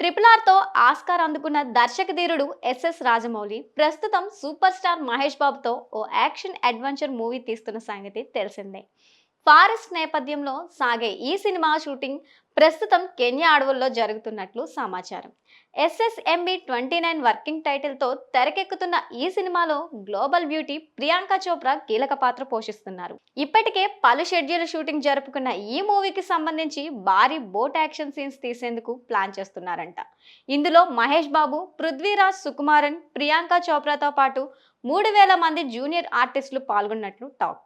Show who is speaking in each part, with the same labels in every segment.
Speaker 1: Triple ఆర్తో Oscar అందుకున్న దర్శక ధీరుడు ఎస్ఎస్ రాజమౌళి ప్రస్తుతం సూపర్ స్టార్ మహేష్ బాబుతో ఓ యాక్షన్ అడ్వెంచర్ మూవీ తీస్తున్న సంగతి తెలిసిందే. ఫారెస్ట్ నేపథ్యంలో సాగే ఈ సినిమా షూటింగ్ ప్రస్తుతం కెన్యా అడవుల్లో జరుగుతున్నట్లు సమాచారం. ఎస్ఎస్ఎంబి ట్వంటీ నైన్ వర్కింగ్ టైటిల్తో తెరకెక్కుతున్న ఈ సినిమాలో గ్లోబల్ బ్యూటీ ప్రియాంక చోప్రా కీలక పాత్ర పోషిస్తున్నారు. ఇప్పటికే పలు షెడ్యూల్ షూటింగ్ జరుపుకున్న ఈ మూవీకి సంబంధించి భారీ బోట్ యాక్షన్ సీన్స్ తీసేందుకు ప్లాన్ చేస్తున్నారంట. ఇందులో మహేష్ బాబు పృథ్వీరాజ్ సుకుమారన్ ప్రియాంక చోప్రాతో పాటు మూడు వేల మంది జూనియర్ ఆర్టిస్టులు పాల్గొన్నట్లు టాక్.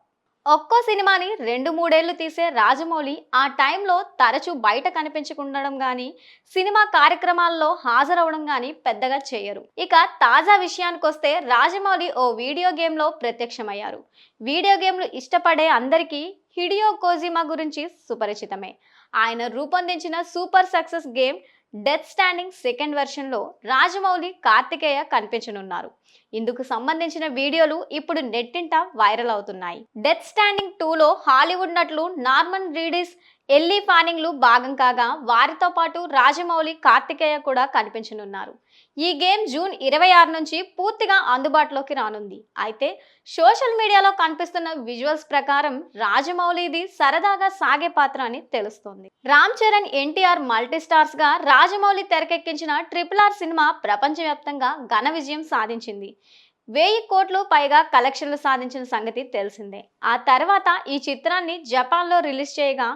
Speaker 1: ఒక్కో సినిమాని రెండు మూడేళ్ళు తీసే రాజమౌళి ఆ టైంలో తరచూ బయట కనిపించకుండడం కానీ సినిమా కార్యక్రమాల్లో హాజరవడం కానీ పెద్దగా చేయరు. ఇక తాజా విషయానికి వస్తే రాజమౌళి ఓ వీడియో గేమ్లో ప్రత్యక్షమయ్యారు. వీడియో గేమ్లు ఇష్టపడే అందరికీ హిడియో కోజిమా గురించి సుపరిచితమే. ఆయన రూపొందించిన super success game Death Stranding second వెర్షన్లో Rajamouli Karthikeya కనిపించనున్నారు. ఇందుకు సంబంధించిన వీడియోలు ఇప్పుడు నెట్టింట వైరల్ అవుతున్నాయి. డెత్ స్టాండింగ్ టూలో హాలీవుడ్ నటులు నార్మన్ రీడిస్ ఎల్లీ ఫానింగ్లు భాగం కాగా వారితో పాటు రాజమౌళి కార్తికేయ కూడా కనిపించనున్నారు. ఈ గేమ్ జూన్ ఇరవై ఆరు నుంచి పూర్తిగా అందుబాటులోకి రానుంది. అయితే సోషల్ మీడియాలో కనిపిస్తున్న విజువల్స్ ప్రకారం రాజమౌళిది సరదాగా సాగే పాత్ర అని తెలుస్తోంది. రామ్ చరణ్ ఎన్టీఆర్ మల్టీ స్టార్స్గా రాజమౌళి తెరకెక్కించిన ట్రిపుల్ ఆర్ సినిమా ప్రపంచవ్యాప్తంగా ఘన విజయం సాధించింది. వెయ్యి కోట్లు పైగా కలెక్షన్లు సాధించిన సంగతి తెలిసిందే. ఆ తర్వాత ఈ చిత్రాన్ని జపాన్లో రిలీజ్ చేయగా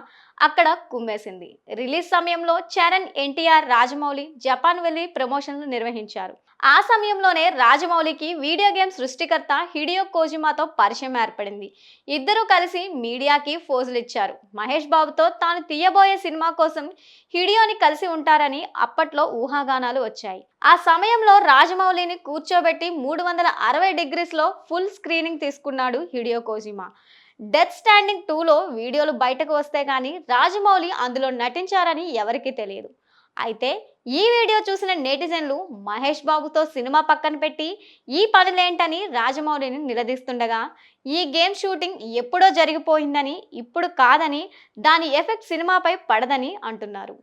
Speaker 1: అక్కడ కుమ్మేసింది. రిలీజ్ సమయంలో చరణ్ ఎన్టీఆర్ రాజమౌళి జపాన్ వెళ్ళి ప్రమోషన్లు నిర్వహించారు. ఆ సమయంలోనే రాజమౌళికి వీడియో గేమ్ సృష్టికర్త హిడియో కోజిమాతో పరిచయం ఏర్పడింది. ఇద్దరూ కలిసి మీడియాకి ఫోజులు ఇచ్చారు. మహేష్ బాబుతో తాను తీయబోయే సినిమా కోసం హిడియోని కలిసి ఉంటారని అప్పట్లో ఊహాగానాలు వచ్చాయి. ఆ సమయంలో రాజమౌళిని కూర్చోబెట్టి మూడు వందల అరవై డిగ్రీస్లో ఫుల్ స్క్రీనింగ్ తీసుకున్నాడు హిడియో కోజిమా. డెత్ స్టాండింగ్ టూలో వీడియోలు బయటకు వస్తే కానీ రాజమౌళి అందులో నటించారని ఎవరికీ తెలియదు. అయితే ఈ వీడియో చూసిన నెటిజన్లు మహేష్ బాబుతో సినిమా పక్కన పెట్టి ఈ పనులేంటని రాజమౌళిని నిలదీస్తుండగా ఈ గేమ్ షూటింగ్ ఎప్పుడో జరిగిపోయిందని ఇప్పుడు కాదని దాని ఎఫెక్ట్ సినిమాపై పడదని అంటున్నారు.